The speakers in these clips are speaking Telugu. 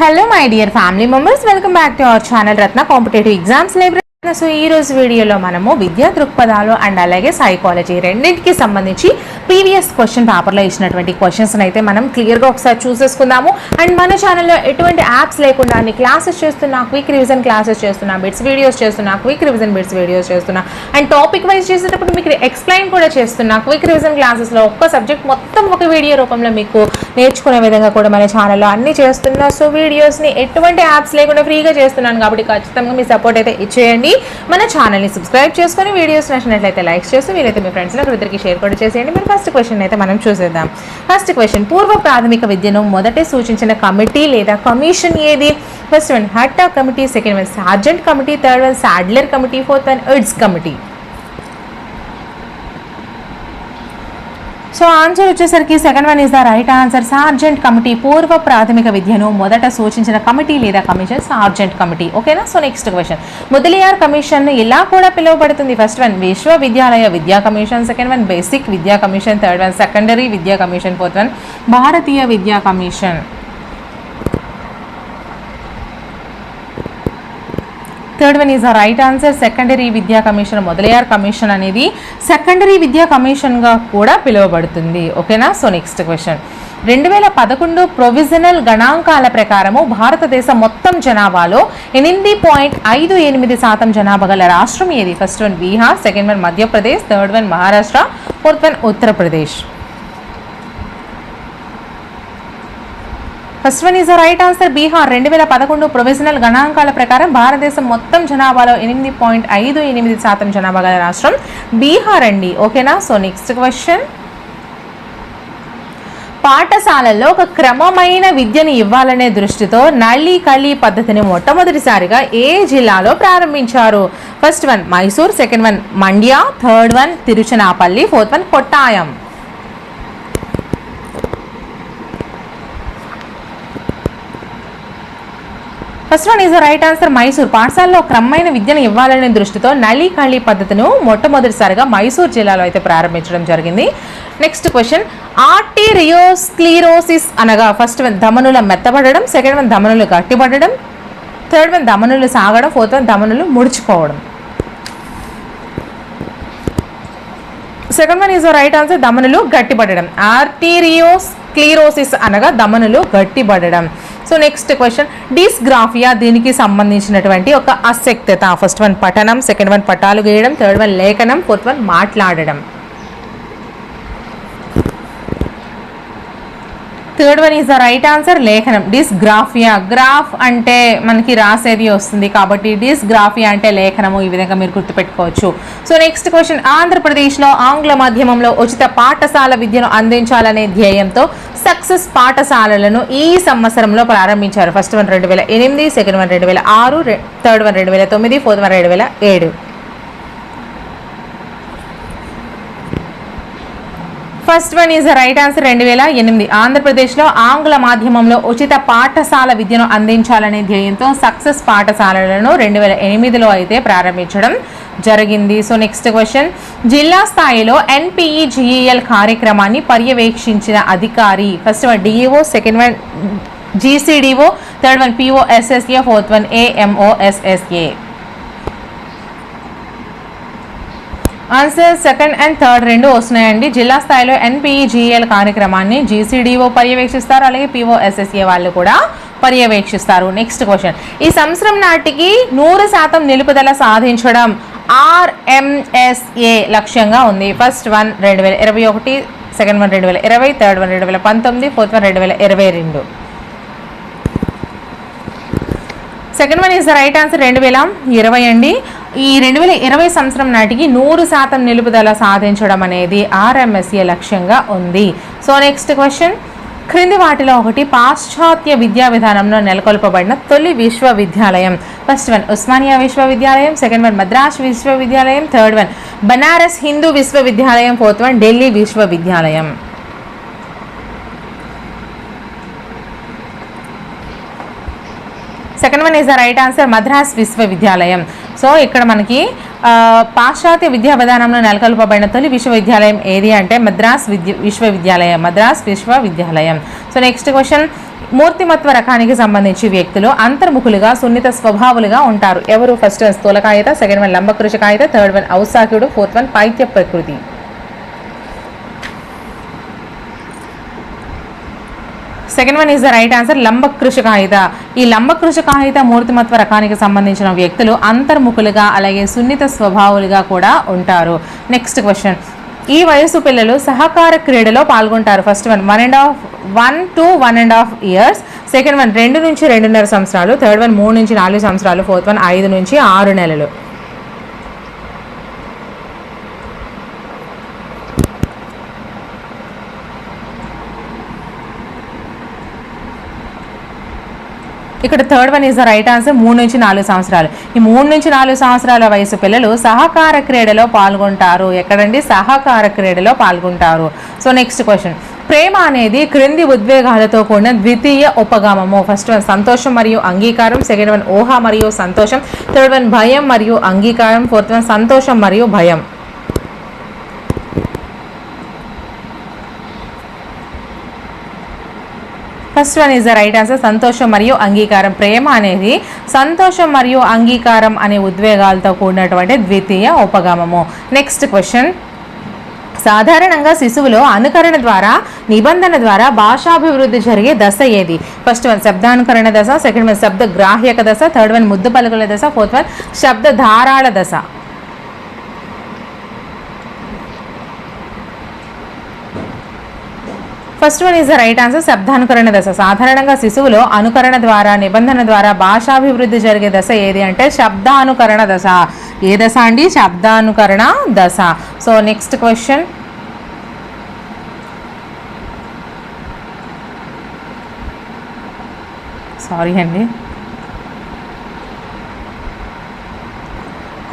Hello my dear family members, welcome back to our channel Ratna Competitive Exams Library. So ఈరోజు వీడియోలో మనము విద్యా దృక్పథాలు అండ్ అలాగే సైకాలజీ రెండింటికి సంబంధించి ప్రీవియస్ క్వశ్చన్ పేపర్లో ఇచ్చినటువంటి క్వశ్చన్స్ని అయితే మనం క్లియర్గా ఒకసారి చూసేసుకుందాము అండ్ మన ఛానల్లో ఎటువంటి యాప్స్ లేకుండా క్లాసెస్ చేస్తున్నా క్విక్ రివిజన్ క్లాసెస్ చేస్తున్నా బిట్స్ వీడియోస్ చేస్తున్నా క్విక్ రివిజన్ బిట్స్ వీడియోస్ చేస్తున్నా అండ్ టాపిక్ వైజ్ చేసేటప్పుడు మీకు ఎక్స్ప్లెయిన్ కూడా చేస్తున్నా క్విక్ రివిజన్ క్లాసెస్లో ఒక్క సబ్జెక్ట్ మొత్తం ఒక వీడియో రూపంలో మీకు నేర్చుకునే విధంగా కూడా మన ఛానల్లో అన్నీ చేస్తున్నా సో వీడియోస్ని ఎటువంటి యాప్స్ లేకుండా ఫ్రీగా చేస్తున్నాను కాబట్టి ఖచ్చితంగా మీ సపోర్ట్ అయితే ఇచ్చేయండి మన ఛానల్ని సబ్స్క్రైబ్ చేసుకొని వీడియోస్ నచ్చినట్లయితే లైక్స్ చేసి వీలైతే మీ ఫ్రెండ్స్లో ఇద్దరికి షేర్ కూడా చేసేయండి మీరు ఫస్ట్ క్వశ్చన్ అయితే మనం చూసేద్దాం ఫస్ట్ క్వశ్చన్ పూర్వ ప్రాథమిక విద్యను మొదటే సూచించిన కమిటీ లేదా కమిషన్ ఏది first one హట్టా committee second one Sargent committee third one Sadler committee fourth one ఎడ్స్ committee so answer వచ్చేసరికి second one is the right answer Sargent committee పూర్వ ప్రాథమిక విద్యను మొదట సూచించిన కమిటీ లేదా కమిషన్ సార్జెంట్ కమిటీ ఓకేనా so next question Mudaliar commission ఇలా కూడా పిలువబడుతుంది ఫస్ట్ వన్ విశ్వవిద్యాలయ విద్యా కమిషన్ సెకండ్ వన్ బేసిక్ విద్యా కమిషన్ థర్డ్ వన్ సెకండరీ విద్యా కమిషన్ ఫోర్త్ వన్ భారతీయ విద్యా commission third one is a right answer secondary విద్యా కమిషన్ మొదలయ్యార్ కమిషన్ అనేది సెకండరీ విద్యా కమిషన్గా కూడా పిలువబడుతుంది ఓకేనా సో నెక్స్ట్ క్వశ్చన్ రెండు వేల పదకొండు ప్రొవిజనల్ గణాంకాల ప్రకారము భారతదేశం మొత్తం జనాభాలో ఎనిమిది పాయింట్ ఐదు ఎనిమిది శాతం జనాభా గల రాష్ట్రం ఏది first one Bihar second one Madhya Pradesh third one Maharashtra fourth one Uttar Pradesh first one is right answer Bihar రెండు వేల పదకొండు ప్రొవిజనల్ గణాంకాల ప్రకారం భారతదేశం మొత్తం జనాభాలో ఎనిమిది పాయింట్ ఐదు ఎనిమిది శాతం జనాభా గల రాష్ట్రం బీహార్ అండి ఓకేనా సో నెక్స్ట్ క్వశ్చన్ పాఠశాలల్లో ఒక క్రమమైన విద్యను ఇవ్వాలనే దృష్టితో నళ్ళి కళి పద్ధతిని మొట్టమొదటిసారిగా ఏ జిల్లాలో ప్రారంభించారు first one Mysore second one Mandya third one Tiruchirappalli fourth one Kottayam one is right answer Mysore పాఠశాలలో క్రమమైన విద్యను ఇవ్వాలనే దృష్టితో నలీ ఖళీ పద్ధతిను మొట్టమొదటిసారిగా మైసూర్ జిల్లాలో అయితే ప్రారంభించడం జరిగింది నెక్స్ట్ క్వశ్చన్ ఆర్టీరియోస్క్లీరోసిస్ అనగా ఫస్ట్ వన్ ధమనుల మెత్తబడడం సెకండ్ వన్ ధమనులు గట్టిపడడం థర్డ్ వన్ ధమనులు సాగడం ఫోర్త్ వన్ ధమనులు ముడిచిపోవడం second one is right answer ధమనులు గట్టిపడడం ఆర్టీరియోస్క్లీరోసిస్ అనగా ధమనులు గట్టిపడడం సో నెక్స్ట్ క్వశ్చన్ డిస్గ్రాఫియా దీనికి సంబంధించినటువంటి ఒక అసక్తత ఫస్ట్ వన్ పఠనం సెకండ్ వన్ పటాలు గేయడం థర్డ్ వన్ లేఖనం ఫోర్త్ వన్ మాట్లాడడం third one is the right answer లేఖనం డిస్గ్రాఫియా గ్రాఫ్ అంటే మనకి రాసేది వస్తుంది కాబట్టి డిస్గ్రాఫియా అంటే లేఖనము ఈ విధంగా మీరు గుర్తుపెట్టుకోవచ్చు సో నెక్స్ట్ క్వశ్చన్ ఆంధ్రప్రదేశ్లో ఆంగ్ల మాధ్యమంలో ఉచిత పాఠశాల విద్యను అందించాలనే ధ్యేయంతో సక్సెస్ పాఠశాలలను ఈ సంవత్సరంలో ప్రారంభించారు ఫస్ట్ వన్ రెండు వేల ఎనిమిది సెకండ్ వన్ రెండు వేల ఆరు థర్డ్ వన్ రెండు వేల తొమ్మిది ఫోర్త్ వన్ రెండు వేల ఏడు first one is right answer రెండు వేల ఎనిమిది ఆంధ్రప్రదేశ్లో ఆంగ్ల మాధ్యమంలో ఉచిత పాఠశాల విద్యను అందించాలనే ధ్యేయంతో సక్సెస్ పాఠశాలలను రెండు వేల ఎనిమిదిలో అయితే ప్రారంభించడం జరిగింది సో నెక్స్ట్ క్వశ్చన్ జిల్లా స్థాయిలో ఎన్పిఈజిఈఎల్ కార్యక్రమాన్ని పర్యవేక్షించిన అధికారి first one DEO second one GCDO third one POSSA fourth one AMOSSA answer second and third రెండు వస్తున్నాయండి జిల్లా స్థాయిలో ఎన్పిఈజీఎల్ e e కార్యక్రమాన్ని జీసీడీఓ పర్యవేక్షిస్తారు అలాగే పిఓఎస్ఎస్ఏ e వాళ్ళు కూడా పర్యవేక్షిస్తారు నెక్స్ట్ క్వశ్చన్ ఈ సంవత్సరం నాటికి నూరు శాతం నిలుపుదల సాధించడం ఆర్ఎంఎస్ఏ లక్ష్యంగా ఉంది ఫస్ట్ వన్ రెండు వేల ఇరవై ఒకటి సెకండ్ వన్ రెండు వేల ఇరవై థర్డ్ వన్ రెండు వేల పంతొమ్మిది ఫోర్త్ వన్ రెండు వేల ఇరవై రెండు second one is the right answer రెండు వేల ఇరవై అండి ఈ రెండు వేల ఇరవై సంవత్సరం నాటికి నూరు శాతం నిలుపుదల సాధించడం అనేది ఆర్ఎంఎస్ఏ లక్ష్యంగా ఉంది సో నెక్స్ట్ క్వశ్చన్ క్రింది వాటిలో ఒకటి పాశ్చాత్య విద్యా విధానంలో నెలకొల్పబడిన తొలి విశ్వవిద్యాలయం ఫస్ట్ వన్ ఉస్మానియా విశ్వవిద్యాలయం సెకండ్ వన్ మద్రాస్ విశ్వవిద్యాలయం థర్డ్ వన్ బనారస్ హిందూ విశ్వవిద్యాలయం ఫోర్త్ వన్ ఢిల్లీ విశ్వవిద్యాలయం second one is the right answer Madras విశ్వవిద్యాలయం సో ఇక్కడ మనకి పాశ్చాత్య విద్యా విధానంలో నెలకొల్పబడిన తొలి విశ్వవిద్యాలయం ఏది అంటే మద్రాస్ విద్య విశ్వవిద్యాలయం మద్రాస్ విశ్వవిద్యాలయం సో నెక్స్ట్ క్వశ్చన్ మూర్తిమత్వ రకానికి సంబంధించి వ్యక్తులు అంతర్ముఖులుగా సున్నిత స్వభావులుగా ఉంటారు ఎవరు ఫస్ట్ వన్ స్థూలకాయత సెకండ్ వన్ లంబకృషకాయత థర్డ్ వన్ ఔసాకుడు ఫోర్త్ వన్ పైత్య ప్రకృతి second one is the right answer లంబ లంబకృషకాయుధ ఈ లంబ లంబకృషకాయుధ మూర్తిమత్వ రకానికి సంబంధించిన వ్యక్తులు అంతర్ముఖులుగా అలాగే సున్నిత స్వభావులుగా కూడా ఉంటారు నెక్స్ట్ క్వశ్చన్ ఈ వయసు పిల్లలు సహకార క్రీడలో పాల్గొంటారు first one one and half one to one and half years second one రెండు నుంచి రెండున్నర సంవత్సరాలు థర్డ్ వన్ మూడు నుంచి నాలుగు సంవత్సరాలు ఫోర్త్ వన్ ఐదు నుంచి ఆరు నెలలు ఇక్కడ third one is the right answer మూడు నుంచి నాలుగు సంవత్సరాలు ఈ మూడు నుంచి నాలుగు సంవత్సరాల వయసు పిల్లలు సహకార క్రీడలో పాల్గొంటారు ఎక్కడండి సహకార క్రీడలో పాల్గొంటారు సో నెక్స్ట్ క్వశ్చన్ ప్రేమ అనేది క్రింది ఉద్వేగాలతో కూడిన ద్వితీయ ఉపగమము ఫస్ట్ వన్ సంతోషం మరియు అంగీకారం సెకండ్ వన్ ఊహ మరియు సంతోషం థర్డ్ వన్ భయం మరియు అంగీకారం ఫోర్త్ వన్ సంతోషం మరియు భయం first one is the right answer సంతోషం మరియు అంగీకారం ప్రేమ అనేది సంతోషం మరియు అంగీకారం అనే ఉద్వేగాలతో కూడినటువంటి ద్వితీయ ఉపగమము నెక్స్ట్ క్వశ్చన్ సాధారణంగా శిశువులో అనుకరణ ద్వారా నిబంధన ద్వారా భాషాభివృద్ధి జరిగే దశ ఏది ఫస్ట్ వన్ శబ్దానుకరణ దశ సెకండ్ వన్ శబ్ద గ్రాహ్యక దశ థర్డ్ వన్ ముద్దు పలుకుల దశ ఫోర్త్ వన్ శబ్ద ధారాళ దశ first one is the right answer శబ్దానుకరణ దశ సాధారణంగా శిశువులో అనుకరణ ద్వారా నిబంధన ద్వారా భాషాభివృద్ధి జరిగే దశ ఏది అంటే శబ్దానుకరణ దశ ఏ దశ అండి శబ్దానుకరణ దశ సో నెక్స్ట్ క్వశ్చన్ సారీ అండి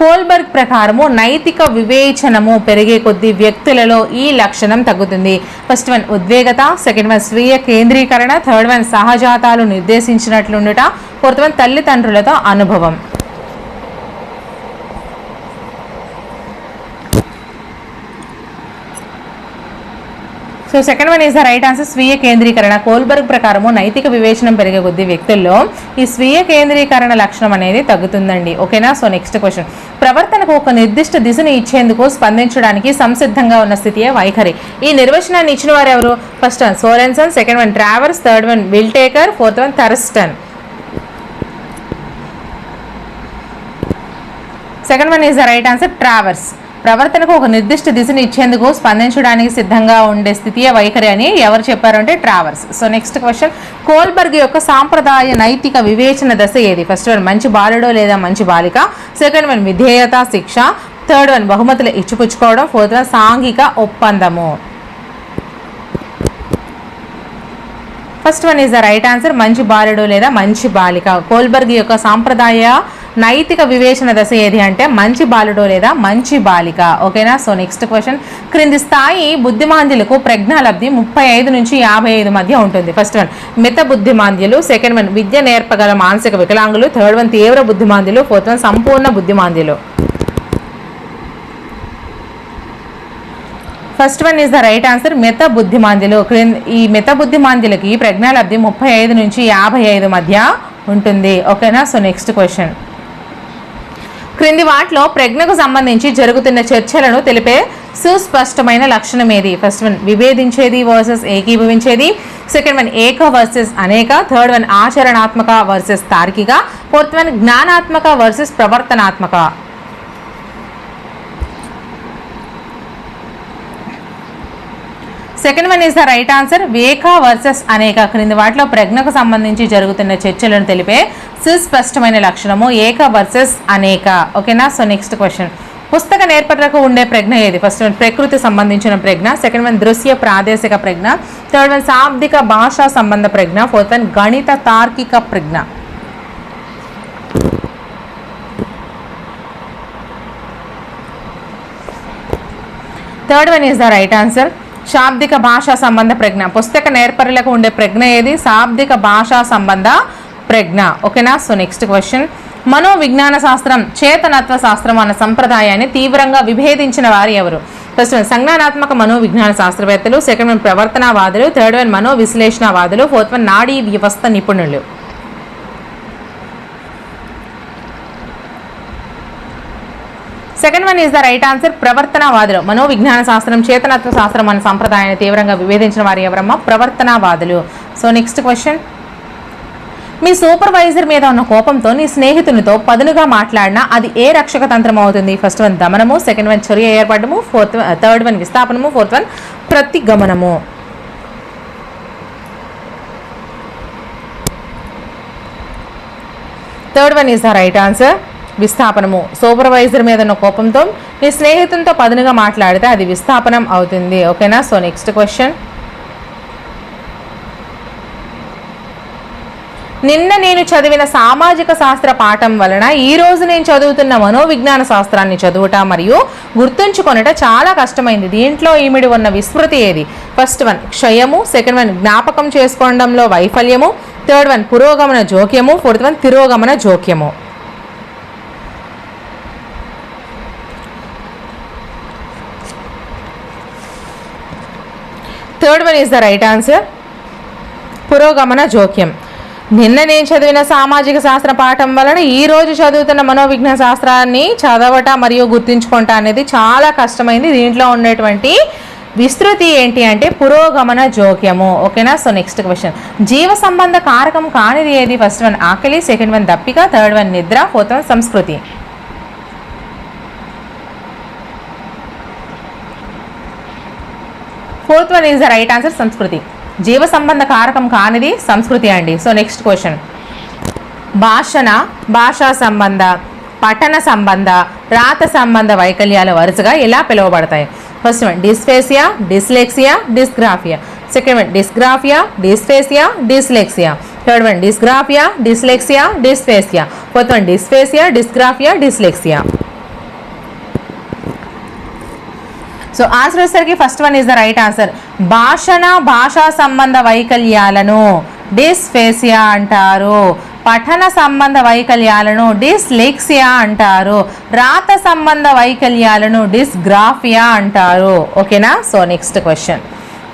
కోల్బర్గ్ ప్రకారము నైతిక వివేచనము పెరిగే కొద్దీ వ్యక్తులలో ఈ లక్షణం తగ్గుతుంది ఫస్ట్ వన్ ఉద్వేగత సెకండ్ వన్ స్వీయ కేంద్రీకరణ థర్డ్ వన్ సహజాతాలు నిర్దేశించినట్లుండుట ఫోర్త్ వన్ తల్లిదండ్రులతో అనుభవం so second one is the right answer స్వీయ కేంద్రీకరణ కోల్బర్గ్ ప్రకారము నైతిక వివేచనం పెరిగే కొద్ది వ్యక్తుల్లో ఈ స్వీయ కేంద్రీకరణ లక్షణం అనేది తగ్గుతుందండి ఓకేనా సో నెక్స్ట్ క్వశ్చన్ ప్రవర్తనకు ఒక నిర్దిష్ట దిశను ఇచ్చేందుకు స్పందించడానికి సంసిద్ధంగా ఉన్న స్థితియే వైఖరి ఈ నిర్వచనాన్ని ఇచ్చిన వారు ఎవరు first one Sorenson second one Travers third one Whittaker fourth one Thurstone second one is the right answer Travers ప్రవర్తనకు ఒక నిర్దిష్ట దిశను ఇచ్చేందుకు స్పందించడానికి సిద్ధంగా ఉండే స్థితియే వైఖరి అని ఎవరు చెప్పారు అంటే travels so next question Kohlberg యొక్క సాంప్రదాయ నైతిక వివేచన దశ ఏది ఫస్ట్ వన్ మంచి బాలుడో లేదా మంచి బాలిక సెకండ్ వన్ విధేయత శిక్ష థర్డ్ వన్ బహుమతులు ఇచ్చిపుచ్చుకోవడం ఫోర్త్ వన్ సాంఘిక ఒప్పందము first one is the right answer మంచి బాలుడు లేదా మంచి బాలిక కోల్బర్గ్ యొక్క సాంప్రదాయ నైతిక వివేచన దశ ఏది అంటే మంచి బాలుడో లేదా మంచి బాలిక ఓకేనా సో నెక్స్ట్ క్వశ్చన్ క్రింది స్థాయి బుద్ధిమాంద్యులకు ప్రజ్ఞాలబ్ధి ముప్పై ఐదు నుంచి యాభై ఐదు మధ్య ఉంటుంది ఫస్ట్ వన్ మిత బుద్ధిమాంద్యులు సెకండ్ వన్ విద్య నేర్పగల మానసిక వికలాంగులు థర్డ్ వన్ తీవ్ర బుద్ధిమాంద్యులు ఫోర్త్ వన్ సంపూర్ణ బుద్ధిమాంద్యులు first one is the right answer మిత బుద్ధిమాంద్యులు ఈ మిత బుద్ధిమాంద్యులకి ప్రజ్ఞాలబ్ధి ముప్పై ఐదు నుంచి యాభై ఐదు మధ్య ఉంటుంది ఓకేనా సో నెక్స్ట్ క్వశ్చన్ క్రింది వాటిలో ప్రజ్ఞకు సంబంధించి జరుగుతున్న చర్చలను తెలిపే సుస్పష్టమైన లక్షణం ఏది ఫస్ట్ వన్ విభేదించేది వర్సెస్ ఏకీభవించేది సెకండ్ వన్ ఏక వర్సెస్ అనేక థర్డ్ వన్ ఆచరణాత్మక వర్సెస్ తార్కిక ఫోర్త్ వన్ జ్ఞానాత్మక versus ప్రవర్తనాత్మక second one is the right answer వేఖ versus అనేక క్రింది వాటిలో ప్రజ్ఞకు సంబంధించి జరుగుతున్న చర్చలను తెలిపే సుస్పష్టమైన లక్షణము ఏక వర్సెస్ అనేక ఓకేనా సో నెక్స్ట్ క్వశ్చన్ పుస్తక నేర్పటకు ఉండే ప్రజ్ఞ ఏది ఫస్ట్ వన్ ప్రకృతి సంబంధించిన ప్రజ్ఞ సెకండ్ వన్ దృశ్య ప్రాదేశిక ప్రజ్ఞ థర్డ్ వన్ శాబ్దిక భాషా సంబంధ ప్రజ్ఞ ఫోర్త్ వన్ గణిత తార్కిక ప్రజ్ఞ third one is the right answer శాబ్దిక భాషా సంబంధ ప్రజ్ఞ పుస్తక నేర్పరులకు ఉండే ప్రజ్ఞ ఏది శాబ్దిక భాషా సంబంధ ప్రజ్ఞ ఓకేనా సో నెక్స్ట్ క్వశ్చన్ మనోవిజ్ఞాన శాస్త్రం చేతనత్వ శాస్త్రం అన్న సంప్రదాయాన్ని తీవ్రంగా విభేదించిన వారు ఎవరు ఫస్ట్ వన్ సంజ్ఞానాత్మక మనోవిజ్ఞాన శాస్త్రవేత్తలు సెకండ్ వన్ ప్రవర్తనవాదులు థర్డ్ వన్ విశ్లేషణవాదులు ఫోర్త్ వన్ నాడీ వ్యవస్థ నిపుణులు second one is the right answer ప్రవర్తనవాదులు మనోవిజ్ఞాన శాస్త్రం చేతనత్వ శాస్త్రం అనే సంప్రదాయాన్ని తీవ్రంగా విభేదించిన వారు ఎవరమ్మా ప్రవర్తనవాదులు సో నెక్స్ట్ క్వశ్చన్ మీ సూపర్వైజర్ మీద ఉన్న కోపంతో నీ స్నేహితునితో పదునుగా మాట్లాడినా అది ఏ రక్షక తంత్రం అవుతుంది ఫస్ట్ వన్ దమనము సెకండ్ వన్ చర్య ఏర్పడము ఫోర్త్ థర్డ్ వన్ విస్థాపనము fourth one ప్రతిగమనము third one is the right answer విస్థాపనము supervisor మీద ఉన్న కోపంతో నీ స్నేహితునితో పదునుగా మాట్లాడితే అది విస్థాపనం అవుతుంది ఓకేనా సో నెక్స్ట్ క్వశ్చన్ నిన్న నేను చదివిన సామాజిక శాస్త్ర పాఠం వలన ఈ రోజు నేను చదువుతున్న మనోవిజ్ఞాన శాస్త్రాన్ని చదువుట మరియు గుర్తుంచుకొనట చాలా కష్టమైంది దీంట్లో ఈమిడి ఉన్న విస్మృతి ఏది ఫస్ట్ వన్ క్షయము సెకండ్ వన్ జ్ఞాపకం చేసుకోవడంలో వైఫల్యము థర్డ్ వన్ పురోగమన జోక్యము ఫోర్త్ వన్ తిరోగమన జోక్యము third one is the right answer పురోగమన జోక్యం నిన్న నేను చదివిన సామాజిక శాస్త్ర పాఠం వలన ఈరోజు చదువుతున్న మనోవిజ్ఞాన శాస్త్రాన్ని చదవట మరియు గుర్తుంచుకుంట అనేది చాలా కష్టమైంది దీంట్లో ఉన్నటువంటి విస్తృతి ఏంటి అంటే పురోగమన జోక్యము ఓకేనా సో నెక్స్ట్ క్వశ్చన్ జీవ సంబంధ కారకం కానిది ఏది ఫస్ట్ వన్ ఆకలి సెకండ్ వన్ దప్పిక థర్డ్ వన్ నిద్ర ఫోర్త్ వన్ సంస్కృతి fourth one is the right answer సంస్కృతి జీవ సంబంధ కారకం కానిది సంస్కృతి అండి సో నెక్స్ట్ క్వశ్చన్ భాషణ భాషా సంబంధ పఠన సంబంధ రాత సంబంధ వైకల్యాలు వరుసగా ఇలా పిలువబడతాయి first one dysphasia dyslexia dysgraphia second one dysgraphia dysphasia dyslexia third one dysgraphia dyslexia dysphasia fourth one dysphasia dysgraphia dyslexia so answer వచ్చేసరికి first one is the right answer భాషణ భాషా సంబంధ వైకల్యాలను డిస్ఫేసియా అంటారు పఠన సంబంధ వైకల్యాలను డిస్లెక్సియా అంటారు రాత సంబంధ వైకల్యాలను డిస్గ్రాఫియా అంటారు ఓకేనా సో నెక్స్ట్ క్వశ్చన్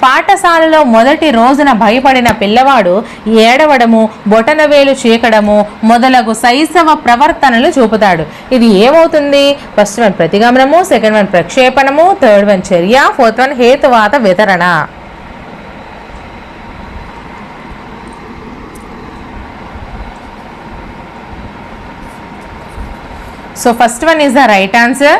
పాఠశాలలో మొదటి రోజున భయపడిన పిల్లవాడు ఏడవడము బొటనవేలు చీకడము మొదలగు శైశవ ప్రవర్తనలు చూపుతాడు ఇది ఏమవుతుంది ఫస్ట్ వన్ ప్రతిగమనము సెకండ్ వన్ ప్రక్షేపణము థర్డ్ వన్ చర్య ఫోర్త్ వన్ హేతువాత వితరణ so first one is the right answer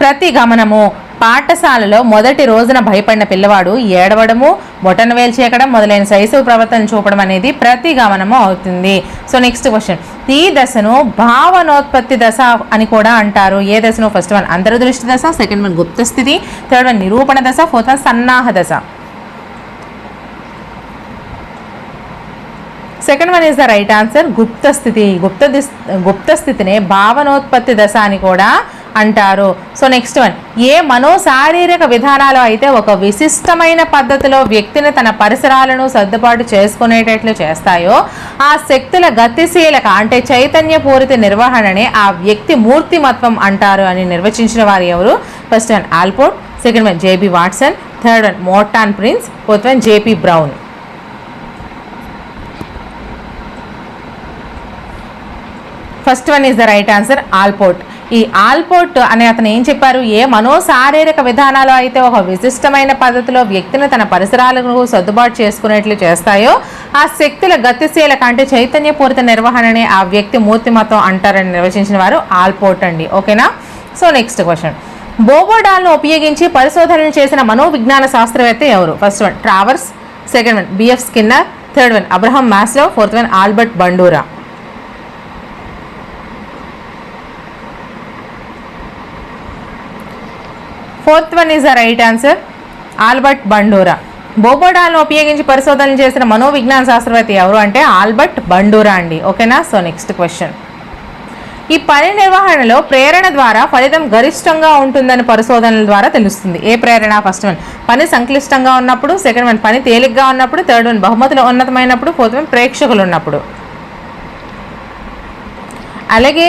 ప్రతిగమనము పాఠశాలలో మొదటి రోజున భయపడిన పిల్లవాడు ఏడవడము బొటన్ వేలు చేకడం మొదలైన శైశవ ప్రవర్తన చూపడం అనేది ప్రతి గమనము అవుతుంది సో నెక్స్ట్ క్వశ్చన్ ఈ దశను భావనోత్పత్తి దశ అని కూడా అంటారు ఏ దశను ఫస్ట్ వన్ అంతర్దృష్టి దశ సెకండ్ వన్ గుప్త స్థితి థర్డ్ వన్ నిరూపణ దశ ఫోర్త్ వన్ సన్నాహ దశ second one is the right answer గుప్తస్థితి గుప్త గుప్త స్థితినే భావనోత్పత్తి దశ అని కూడా అంటారు సో నెక్స్ట్ వన్ ఏ మనోశారీరక విధానాలు అయితే ఒక విశిష్టమైన పద్ధతిలో వ్యక్తిని తన పరిసరాలను సర్దుబాటు చేసుకునేటట్లు చేస్తాయో ఆ శక్తుల గతిశీలక అంటే చైతన్య పూరిత నిర్వహణనే ఆ వ్యక్తి మూర్తిమత్వం అంటారు అని నిర్వచించిన వారు ఎవరు first one Allport second one J B Watson third one Morton Prince fourth one J P Brown first one is the right answer Allport ఈ ఆల్పోర్ట్ అనే అతను ఏం చెప్పారు ఏ మనోశారీరక విధానాలు అయితే ఒక విశిష్టమైన పద్ధతిలో వ్యక్తిని తన పరిసరాలకు సర్దుబాటు చేసుకునేట్లు చేస్తాయో ఆ శక్తుల గతిశీల కంటే చైతన్యపూరిత నిర్వహణని ఆ వ్యక్తి మూర్తిమతం అంటారని నిర్వచించిన వారు ఆల్పోర్ట్ అండి ఓకేనా సో నెక్స్ట్ క్వశ్చన్ బోబోడాల్ను ఉపయోగించి పరిశోధనలు చేసిన మనోవిజ్ఞాన శాస్త్రవేత్త ఎవరు first one Travers second one B F Skinner third one Abraham Maslow fourth one Albert Bandura fourth one is the right answer Albert Bandura బోబోడాల్ను ఉపయోగించి పరిశోధనలు చేసిన మనోవిజ్ఞాన శాస్త్రవేత్త ఎవరు అంటే ఆల్బర్ట్ బండూరా అండి ఓకేనా సో నెక్స్ట్ క్వశ్చన్ ఈ పని నిర్వహణలో ప్రేరణ ద్వారా ఫలితం గరిష్టంగా ఉంటుందని పరిశోధనల ద్వారా తెలుస్తుంది ఏ ప్రేరణ ఫస్ట్ వన్ పని సంక్లిష్టంగా ఉన్నప్పుడు సెకండ్ వన్ పని తేలిగ్గా ఉన్నప్పుడు థర్డ్ వన్ బహుమతులు ఉన్నతమైనప్పుడు ఫోర్త్ వన్ ప్రేక్షకులు ఉన్నప్పుడు అలాగే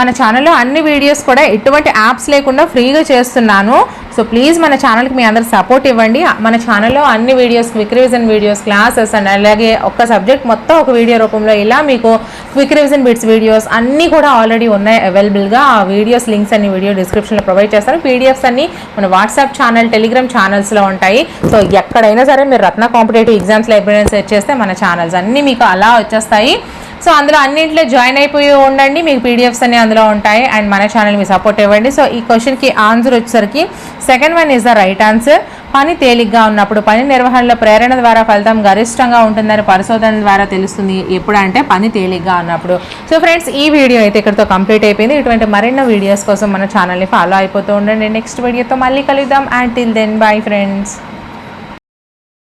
మన ఛానల్లో అన్ని వీడియోస్ కూడా ఎటువంటి యాప్స్ లేకుండా ఫ్రీగా చేస్తున్నాను సో ప్లీజ్ మన ఛానల్కి మీ అందరు సపోర్ట్ ఇవ్వండి మన ఛానల్లో అన్ని videos quick revision videos classes and అలాగే ఒక్క సబ్జెక్ట్ మొత్తం ఒక వీడియో రూపంలో ఇలా మీకు క్విక్ రివిజన్ బిట్స్ వీడియోస్ అన్నీ కూడా ఆల్రెడీ ఉన్నాయి అవైలబుల్గా ఆ వీడియోస్ లింక్స్ అన్ని వీడియో డిస్క్రిప్షన్లో ప్రొవైడ్ చేస్తాను పీడిఎఫ్స్ అన్ని మన వాట్సాప్ ఛానల్ టెలిగ్రామ్ ఛానల్స్లో ఉంటాయి సో ఎక్కడైనా సరే మీరు రత్న కాంపిటేటివ్ ఎగ్జామ్స్ లైబ్రరీని సెర్చ్ చేస్తే మన ఛానల్స్ అన్నీ మీకు అలా వచ్చేస్తాయి సో అందులో అన్నింటిలో జాయిన్ అయిపోయి ఉండండి మీకు పీడిఎఫ్స్ అన్నీ అందులో ఉంటాయి అండ్ మన ఛానల్ మీ సపోర్ట్ ఇవ్వండి సో ఈ క్వశ్చన్కి ఆన్సర్ వచ్చేసరికి second one is the right answer పని తేలిగ్గా ఉన్నప్పుడు పని నిర్వహణలో ప్రేరణ ద్వారా ఫలితం గరిష్టంగా ఉంటుందని పరిశోధన ద్వారా తెలుస్తుంది ఎప్పుడంటే పని తేలిగ్గా ఉన్నప్పుడు సో ఫ్రెండ్స్ ఈ వీడియో అయితే ఇక్కడితో కంప్లీట్ అయిపోయింది ఇటువంటి మరెన్నో వీడియోస్ కోసం మన ఛానల్ని ఫాలో అయిపోతూ ఉండండి నెక్స్ట్ వీడియోతో మళ్ళీ కలుద్దాం and till then bye friends